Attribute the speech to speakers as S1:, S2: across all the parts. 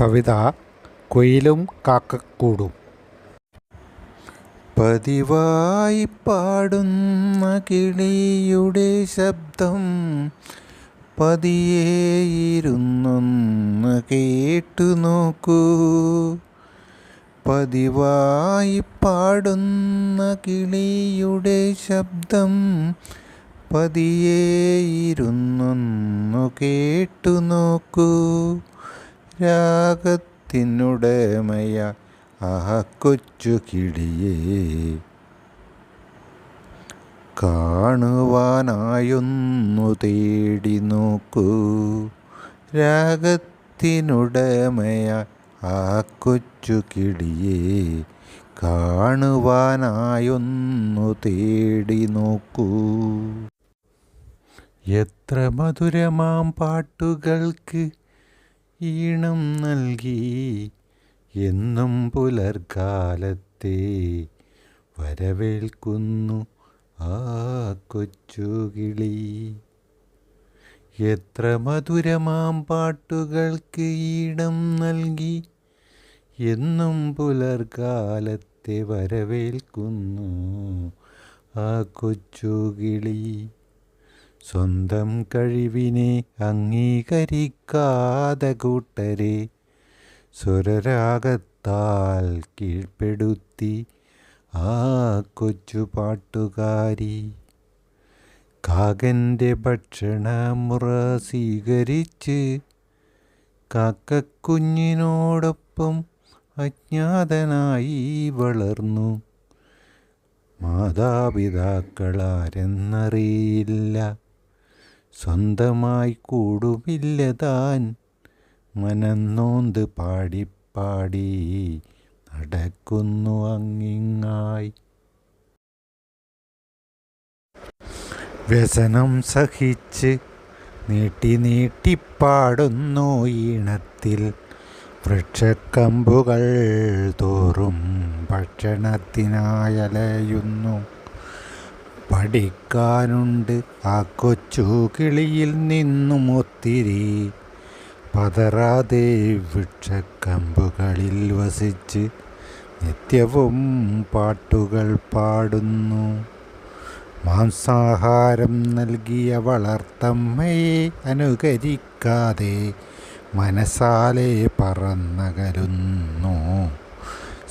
S1: കവിത കുയിലും കാക്കക്കൂടും പതിവായി പാടുന്ന കിളിയുടെ ശബ്ദം പതിയേയിരുന്നൊന്ന് കേട്ടു നോക്കൂ. പതിവായി പാടുന്ന കിളിയുടെ ശബ്ദം പതിയേയിരുന്നൊന്നു കേട്ടു നോക്കൂ. രാഗത്തിനുടമയ. ആ കൊച്ചു കിളിയേ കാണുവാനായൊന്നു തേടി നോക്കൂ. രാഗത്തിനുടമയ. ആ കൊച്ചു കിളിയെ കാണുവാനായൊന്നു തേടി നോക്കൂ. എത്ര മധുരമാം പാട്ടുകൾക്ക് ഈണം നൽകി എന്നും പുലർക്കാലത്തെ വരവേൽക്കുന്നു ആ കൊച്ചുകിളി എത്ര മധുരമാം പാട്ടുകൾക്ക് ഈണം നൽകി എന്നും പുലർക്കാലത്തെ വരവേൽക്കുന്നു ആ കൊച്ചുകിളി സ്വന്തം കഴിവിനെ അംഗീകരിക്കാതെ കൂട്ടരെ സ്വരരാഗത്താൽ കീഴ്പ്പെടുത്തി ആ കൊച്ചു പാട്ടുകാരി. കാകന്റെ ഭക്ഷണമുറ സ്വീകരിച്ച് കാക്കക്കുഞ്ഞിനോടൊപ്പം അജ്ഞാതനായി വളർന്നു. മാതാപിതാക്കളാരെന്നറിയില്ല. സ്വന്തമായി കൂടുമില്ല താൻ. മനന്നോന്ത് പാടിപ്പാടി പാടി നടക്കുന്നു അങ്ങിങ്ങായി. വ്യസനം സഹിച്ച് നീട്ടി നീട്ടിപ്പാടുന്നു ഈണത്തിൽ. വൃക്ഷക്കമ്പുകൾ തോറും ഭക്ഷണത്തിനായലയുന്നു. പഠിക്കാനുണ്ട്. ആ കൊച്ചു കിളിയിൽ നിന്നും ഒത്തിരി പതറാതെ വൃക്ഷക്കമ്പുകളിൽ വസിച്ച് നിത്യവും പാട്ടുകൾ പാടുന്നു. മാംസാഹാരം നൽകിയ വളർത്തമ്മയെ അനുകരിക്കാതെ മനസ്സാലെ പറന്നകലുന്നു.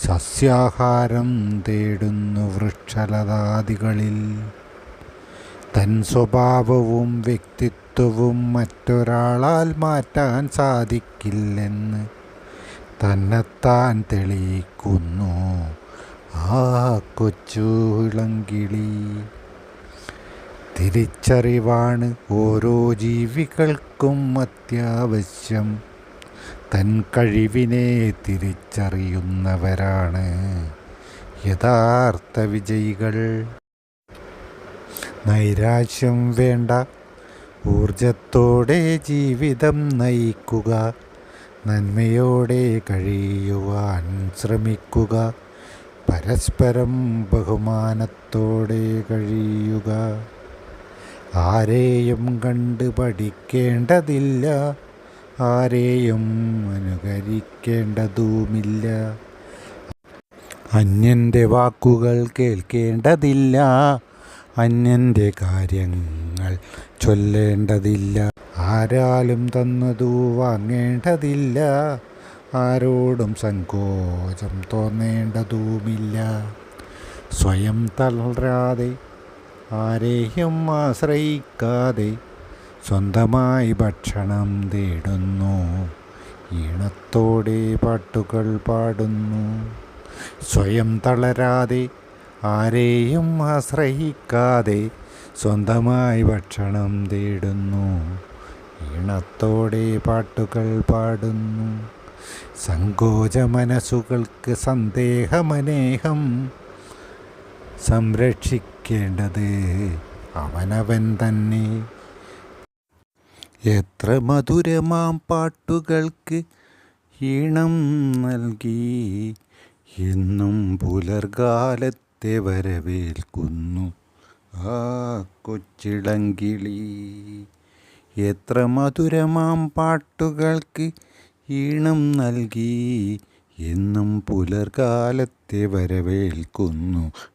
S1: സസ്യാഹാരം തേടുന്നു വൃക്ഷലതാദികളിൽ. തൻ സ്വഭാവവും വ്യക്തിത്വവും മറ്റൊരാളാൽ മാറ്റാൻ സാധിക്കില്ലെന്ന് തന്നെത്താൻ തെളിയിക്കുന്നു. ആ കൊച്ചു ഇളങ്കിളി. തിരിച്ചറിവാണ് ഓരോ ജീവികൾക്കും അത്യാവശ്യം. തൻ കഴിവിനെ തിരിച്ചറിയുന്നവരാണ്. യഥാർത്ഥ വിജയികൾ. നൈരാശ്യം വേണ്ട. ഊർജത്തോടെ ജീവിതം നയിക്കുക. നന്മയോടെ കഴിയുവാൻ ശ്രമിക്കുക. പരസ്പരം ബഹുമാനത്തോടെ കഴിയുക. ആരെയും കണ്ട് പഠിക്കേണ്ടതില്ല. ആരെയും അനുകരിക്കേണ്ടതുമില്ല. അന്യന്റെ വാക്കുകൾ കേൾക്കേണ്ടതില്ല. അന്യന്റെ കാര്യങ്ങൾ ചൊല്ലേണ്ടതില്ല. ആരാലും തന്നതു വാങ്ങേണ്ടതില്ല. ആരോടും സങ്കോചം തോന്നേണ്ടതുമില്ല. സ്വയം തളരാതെ ആരെയും ആശ്രയിക്കാതെ സ്വന്തമായി ഭക്ഷണം തേടുന്നു. ഈണത്തോടെ പാട്ടുകൾ പാടുന്നു. സ്വയം തളരാതെ ആരെയും ആശ്രയിക്കാതെ സ്വന്തമായി ഭക്ഷണം തേടുന്നു. ഈണത്തോടെ പാട്ടുകൾ പാടുന്നു. സങ്കോച മനസ്സുകൾക്ക് സന്ദേഹമനേഹം സംരക്ഷിക്കേണ്ടത് അവനവൻ തന്നെ. എത്ര മധുരമാം പാട്ടുകൾക്ക് ഈണം നൽകി. എന്നും പുലർകാലത്തെ വരവേൽക്കുന്നു ആ കൊച്ചിളങ്കിളി. എത്ര മധുരമാം പാട്ടുകൾക്ക് ഈണം നൽകി. എന്നും പുലർകാലത്തെ വരവേൽക്കുന്നു